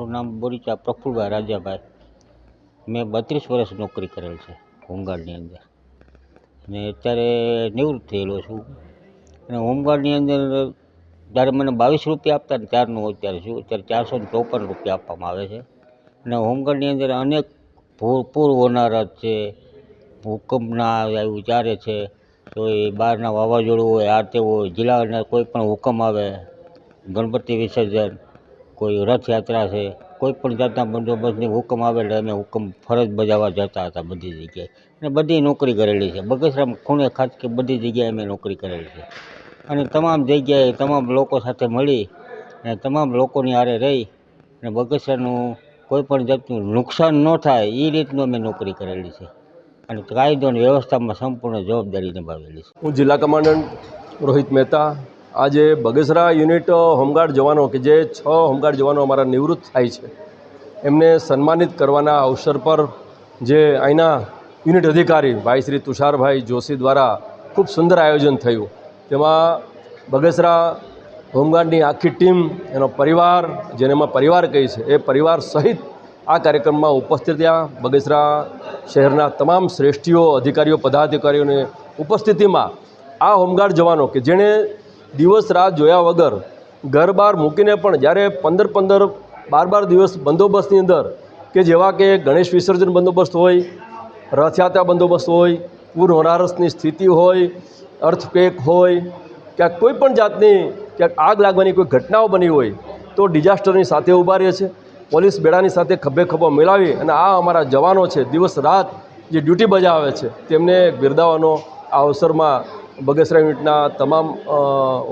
મારું નામ બોરીચા પ્રફુલભાઈ રાજાભાઈ. મેં બત્રીસ વર્ષ નોકરી કરેલ છે, હોમગાર્ડની અંદર. અને અત્યારે નિવૃત્ત થયેલો છું. અને હોમગાર્ડની અંદર જ્યારે મને બાવીસ રૂપિયા આપતા ને ત્યારનું અત્યારે છું અત્યારે ચારસો ને ચોપન રૂપિયા આપવામાં આવે છે. અને હોમગાર્ડની અંદર અનેક પૂર હોનારત છે, ભૂકંપના આવ્યું ત્યારે છે. તો એ બહારના વાવાઝોડું હોય, આ તે હોય, જિલ્લાના કોઈ પણ હુકમ આવે, ગણપતિ વિસર્જન કોઈ રથયાત્રા છે, કોઈ પણ જાતના બંદોબસ્તની હુકમ આવે એટલે અમે હુકમ ફરજ બજાવવા જતા હતા બધી જગ્યાએ. અને બધી નોકરી કરેલી છે. બગસરામ ખૂણે ખાસ કે બધી જગ્યાએ અમે નોકરી કરેલી છે. અને તમામ જગ્યાએ તમામ લોકો સાથે મળી અને તમામ લોકોની હારે રહી અને બગસરાનું કોઈ પણ જાતનું નુકસાન ન થાય એ રીતનું અમે નોકરી કરેલી છે. અને કાયદો અને વ્યવસ્થામાં સંપૂર્ણ જવાબદારી નિભાવેલી છે. હું જિલ્લા કમાન્ડન્ટ રોહિત મહેતા આજે બગસરા યુનિટ હોમગાર્ડ જવાનો કે જે છ હોમગાર્ડ જવાનો અમારા નિવૃત્ત થાય છે, એમને સન્માનિત કરવાના અવસર પર જે અહીંના યુનિટ અધિકારી ભાઈ શ્રી તુષારભાઈ જોશી દ્વારા ખૂબ સુંદર આયોજન થયું. તેમાં બગસરા હોમગાર્ડની આખી ટીમ, એનો પરિવાર, જેને એમાં પરિવાર કહી છે, એ પરિવાર સહિત આ કાર્યક્રમમાં ઉપસ્થિત રહ્યા. બગસરા શહેરના તમામ શ્રેષ્ઠીઓ, અધિકારીઓ, પદાધિકારીઓની ઉપસ્થિતિમાં આ હોમગાર્ડ જવાનો કે જેણે દિવસ રાત જોયા વગર ઘર બહાર મૂકીને પણ જ્યારે પંદર પંદર, બાર બાર દિવસ બંદોબસ્તની અંદર કે જેવા કે ગણેશ વિસર્જન બંદોબસ્ત હોય, રથયાત્રા બંદોબસ્ત હોય, પૂર હોનારસની સ્થિતિ હોય, અર્થક્વેક હોય, ક્યાંક કોઈ પણ જાતની ક્યાંક આગ લાગવાની કોઈ ઘટનાઓ બની હોય, તો ડિઝાસ્ટરની સાથે ઊભા રહે છે. પોલીસ બેડાની સાથે ખભે ખભો મેળવી અને આ અમારા જવાનો છે, દિવસ રાત જે ડ્યુટી બજાવે છે, તેમને બિરદાવવાનો આ અવસરમાં બગસરા યુનિટના તમામ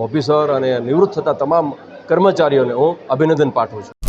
ઓફિસર અને નિવૃત્ત થતા તમામ કર્મચારીઓને હું અભિનંદન પાઠવું છું.